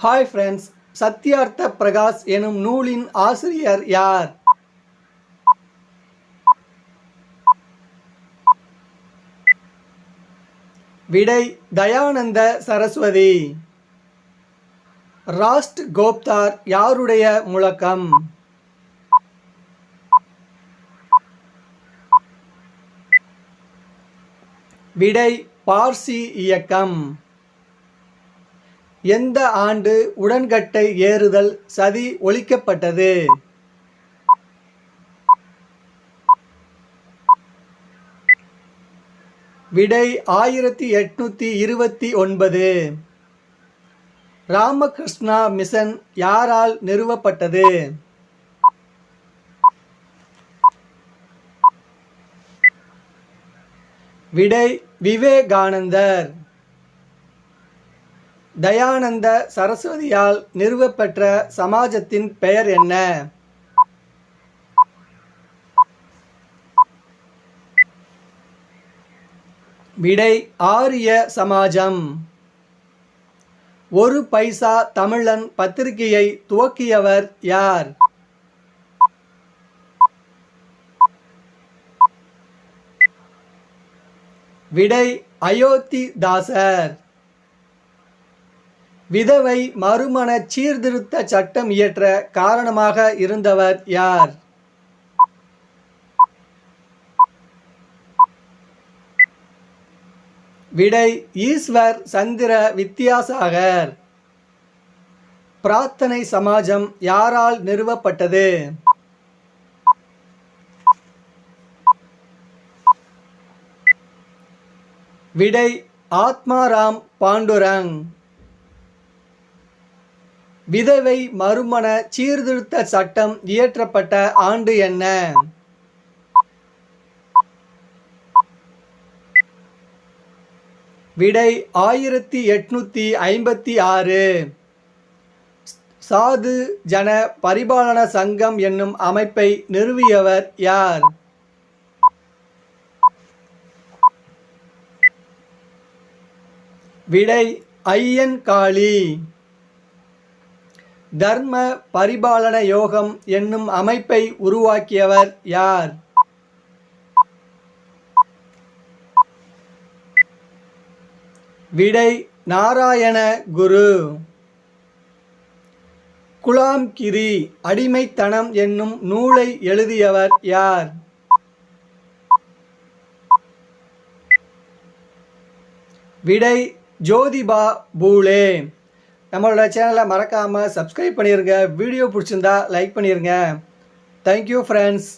Hi friends Satyartha Prakash எனும் நூலின் ஆசிரியர் யார் விடை தயானந்த சரஸ்வதி ராஸ்ட் கோப்தார் யாருடைய முழக்கம் விடை பார்சி இயக்கம் எந்த ஆண்டு உடன்கட்டை ஏறுதல் சதி ஒழிக்கப்பட்டது? விடை ஆயிரத்தி எட்நூத்தி இருபத்தி ஒன்பது. ராமகிருஷ்ணா மிஷன் யாரால் நிறுவப்பட்டது? விடை விவேகானந்தர். தயானந்த சரஸ்வதியால் நிறுவப்பெற்ற சமாஜத்தின் பெயர் என்ன? விடை ஆரிய சமாஜம். ஒரு பைசா தமிழன் பத்திரிகையை துவக்கியவர் யார்? விடை அயோத்தி தாசர். விதவை மறுமண சீர்திருத்த சட்டம் இயற்ற காரணமாக இருந்தவர் யார்? விடை ஈஸ்வர் சந்திர வித்யாசாகர். பிரார்த்தனை சமாஜம் யாரால் நிறுவப்பட்டது? விடை ஆத்மாராம் பாண்டுரங். விதவை மறுமண சீர்திருத்த சட்டம் இயற்றப்பட்ட ஆண்டு என்ன? விடை ஆயிரத்தி எட்நூத்தி ஐம்பத்தி ஆறு. சாது ஜன பரிபாலன சங்கம் என்னும் அமைப்பை நிறுவியவர் யார்? விடை ஐயன் காளி. தர்ம பரிபாலன யோகம் என்னும் அமைப்பை உருவாக்கியவர் யார்? விடை நாராயண குரு. குலாம் கிரி அடிமைத்தனம் என்னும் நூலை எழுதியவர் யார்? விடை ஜோதிபா பூலே. நம்மளோட சேனலை மறக்காமல் சப்ஸ்கிரைப் பண்ணிடுங்க வீடியோ பிடிச்சிருந்தா லைக் பண்ணிடுங்க தேங்க்யூ ஃப்ரெண்ட்ஸ்